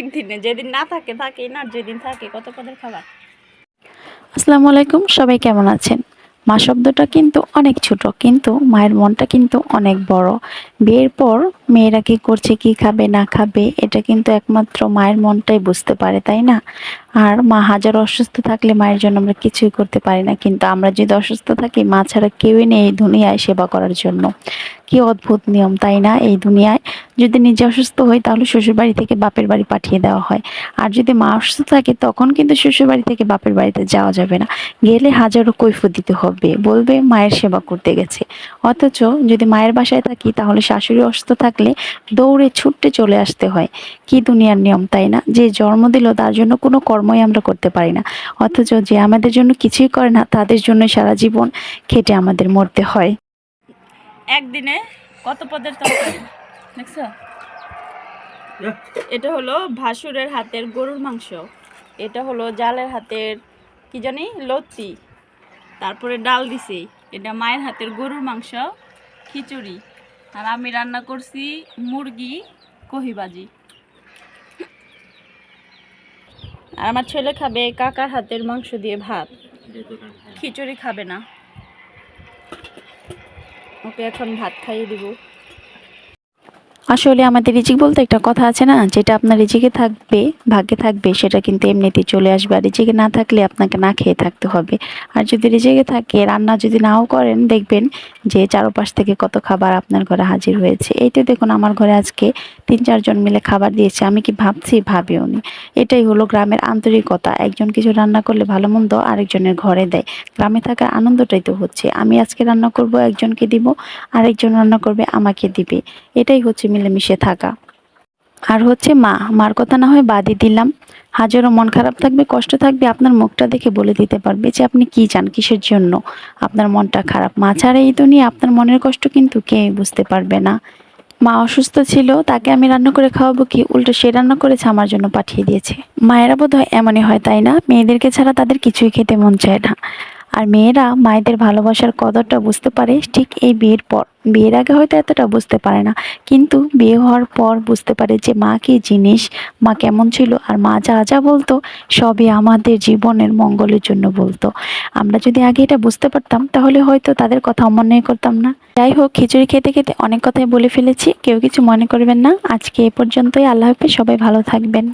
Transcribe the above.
একদিনে, যেদিন না থাকে থাকে না যেদিন থাকে, কত পদের খাবার? আসসালামু আলাইকুম, সবাই কেমন আছেন? মা শব্দটা কিন্তু অনেক ছোট, কিন্তু মায়ের মনটা কিন্তু অনেক বড়। বিয়ের পর মেয়েরা কি করছে, কি খাবে, না খাবে, এটা কিন্তু একমাত্র মায়ের মনটাই বুঝতে পারে, তাই না? আর মা হাজার অসুস্থ থাকলে মায়ের জন্য আমরা কিছুই করতে পারি না, কিন্তু আমরা যদি অসুস্থ থাকি, মা ছাড়া কেউই নেই এই দুনিয়ায় সেবা করার জন্য। কি অদ্ভুত নিয়ম, তাই না? এই দুনিয়ায় যদি নিজে অসুস্থ হই, তাহলে শ্বশুর বাড়ি থেকে বাপের বাড়ি পাঠিয়ে দেওয়া হয়। আর যদি মা অসুস্থ থাকে, তখন কিন্তু শ্বশুর বাড়ি থেকে বাপের বাড়িতে যাওয়া যাবে না। গেলে হাজারো কৈফত দিতে হবে। বলবে, মায়ের সেবা করতে গেছে। অথচ যদি মায়ের বাসায় থাকি, তাহলে শাশুড়ি অসুস্থ থাকলে দৌড়ে ছুটতে চলে আসতে হয়। কি দুনিয়ার নিয়ম, তাই না? যে জন্ম দিল, তার জন্য কোনো কর্মই আমরা করতে পারি না। অথচ যে আমাদের জন্য কিছুই করে না, তাদের জন্য সারা জীবন খেটে আমাদের মরতে হয়। একদিনে কত পদের তরকারি? দেখছ এটা হলো ভাসুরের হাতের গরুর মাংস। এটা হলো জালের হাতের কি জানি? লত্তি তারপরে ডাল দিছি। এটা মায়ের হাতের গরুর মাংস খিচুড়ি। আর আমি রান্না করছি মুরগি কহিবাজি। আর আমার ছেলে খাবে কাকার হাতের মাংস দিয়ে ভাত। খিচুড়ি খাবে না। ওকে এখন ভাত খাইয়ে দিব। আসলে আমাদের রিজিক বলতে একটা কথা আছে না? যেটা আপনার রিজিকে থাকবে, ভাগ্যে থাকবে, সেটা কিন্তু এমনিতেই চলে আসবে। আর রিজিকে না থাকলে আপনাকে না খেয়ে থাকতে হবে। আর যদি রিজিকে থাকে, রান্না যদি নাও করেন, দেখবেন যে চারপাশ থেকে কত খাবার আপনার ঘরে হাজির হয়েছে। এই তো দেখুন, আমার ঘরে আজকে তিন, চারজন মিলে খাবার দিয়েছে। আমি কি ভাবছি? ভাবিও নি। এটাই হলো গ্রামের আন্তরিকতা। একজন কিছু রান্না করলে ভালো মন্দ আরেকজনের ঘরে দেয়। গ্রামে থাকার আনন্দটাই তো হচ্ছে। আমি আজকে রান্না করব, একজনকে দিব, আরেকজন রান্না করবে, আমাকে দিবে। এটাই হচ্ছে মিলেমিশে থাকা। আর হচ্ছে মা, মার কথা না হয় বাদই দিলাম। হাজারও মন খারাপ থাকবে, কষ্ট থাকবে, আপনার মুখটা দেখে বলে দিতে পারবে যে আপনি কি চান, কিসের জন্য? আপনার মনটা খারাপ। মা ছাড়া এই দুনিয়া, আপনার মনের কষ্ট কিন্তু কেউই বুঝতে পারবে না। মা অসুস্থ ছিল, তাকে আমি রান্না করে খাওয়াবো কি? উল্টো সে রান্না করেছে, আমার জন্য পাঠিয়ে দিয়েছে। মায়েরা বোধ হয় এমনই হয়, তাই না? মেয়েদেরকে ছাড়া তাদের কিছুই খেতে মন চায় না। আর মেয়েরা মায়েদের ভালোবাসার কদরটা বুঝতে পারে ঠিক এই বিয়ের পর। বিয়ের আগে হয়তো এতটা বুঝতে পারে না, কিন্তু বিয়ে হওয়ার পর বুঝতে পারে যে মা কি জিনিস, মা কেমন ছিল আর মা যা যা বলতো সবই আমাদের জীবনের মঙ্গলের জন্য বলতো। আমরা যদি আগে এটা বুঝতে পারতাম তাহলে হয়তো তাদের কথা অমান্য করতাম না। যাই হোক, খিচুড়ি খেতে খেতে অনেক কথাই বলে ফেলেছি, কেউ কিছু মনে করবেন না। আজকে এ পর্যন্তই, আল্লাহ হাফেজ, সবাই ভালো থাকবেন।